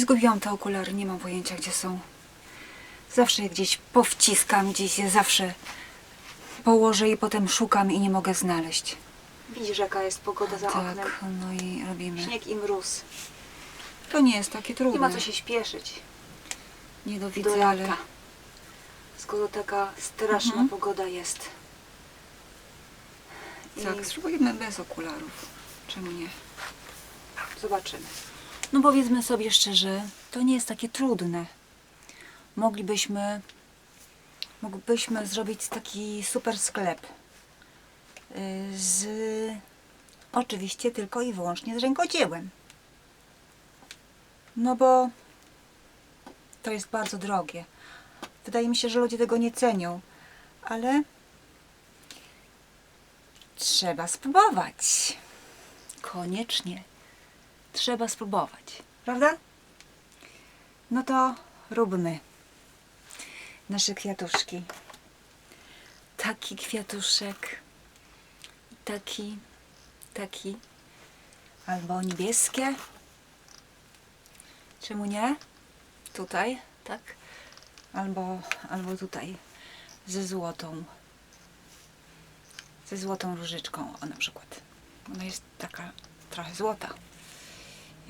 Zgubiłam te okulary, nie mam pojęcia gdzie są. Zawsze je gdzieś powciskam, gdzieś je zawsze położę i potem szukam i nie mogę znaleźć. Widzisz, jaka jest pogoda za oknem. Tak, no i robimy. Śnieg i mróz. To nie jest takie trudne. Nie ma co się śpieszyć Nie do widzę, ale... Skoro taka straszna Mhm. pogoda jest. I Tak, spróbujemy bez okularów. Czemu nie? zobaczymy. No powiedzmy sobie szczerze, to nie jest takie trudne. Moglibyśmy, moglibyśmy zrobić taki super sklep. y, Z oczywiście tylko i wyłącznie z rękodziełem. No bo to jest bardzo drogie. Wydaje mi się, że ludzie tego nie cenią, ale trzeba spróbować. Koniecznie trzeba spróbować, prawda? No to róbmy nasze kwiatuszki. Taki kwiatuszek, taki, taki, albo niebieskie. Czemu nie? Tutaj, tak? Albo, albo tutaj ze złotą, ze złotą różyczką, o na przykład. Ona jest taka trochę złota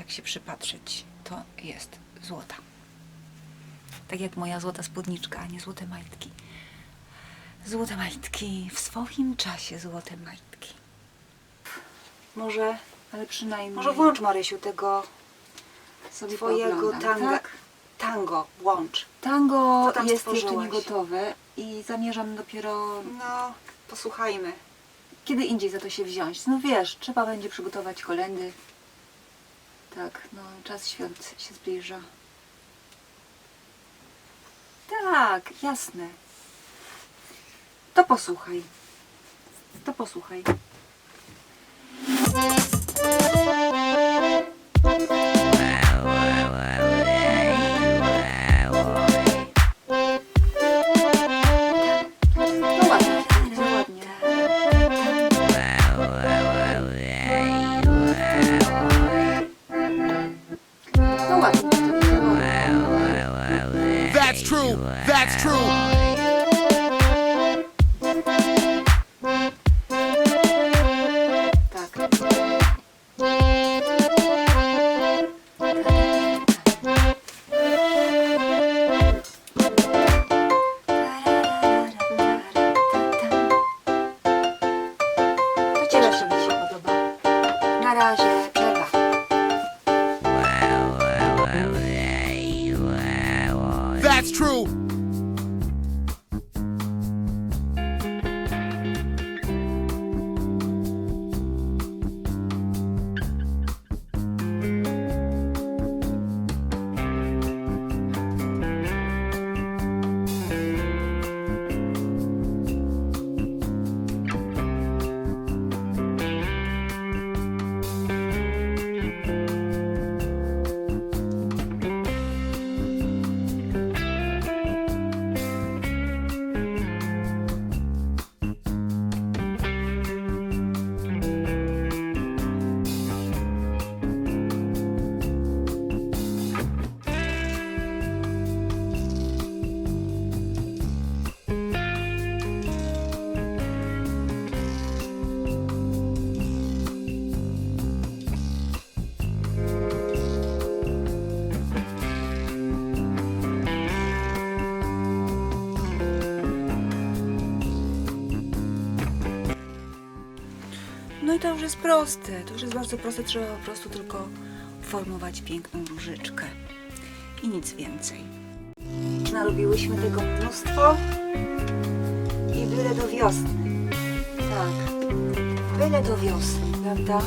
jak się przypatrzeć, to jest złota. Tak jak moja złota spódniczka, a nie złote majtki. Złote majtki, w swoim czasie złote majtki. Może, Ale przynajmniej... może włącz Marysiu tego sobie twojego tanga. Tak? Tango, włącz. Tango jest jeszcze stworzyłaś? nie gotowe i zamierzam dopiero No, posłuchajmy. kiedy indziej za to się wziąć. No wiesz, trzeba będzie przygotować kolendy. Tak, no czas świąt się zbliża. Tak, jasne. To posłuchaj. To posłuchaj. True. That's true. That's true. No i to już jest proste. To już jest bardzo proste. Trzeba po prostu tylko formować piękną różyczkę. I nic więcej. Narobiłyśmy tego mnóstwo i byle do wiosny. Tak. Byle do wiosny, prawda?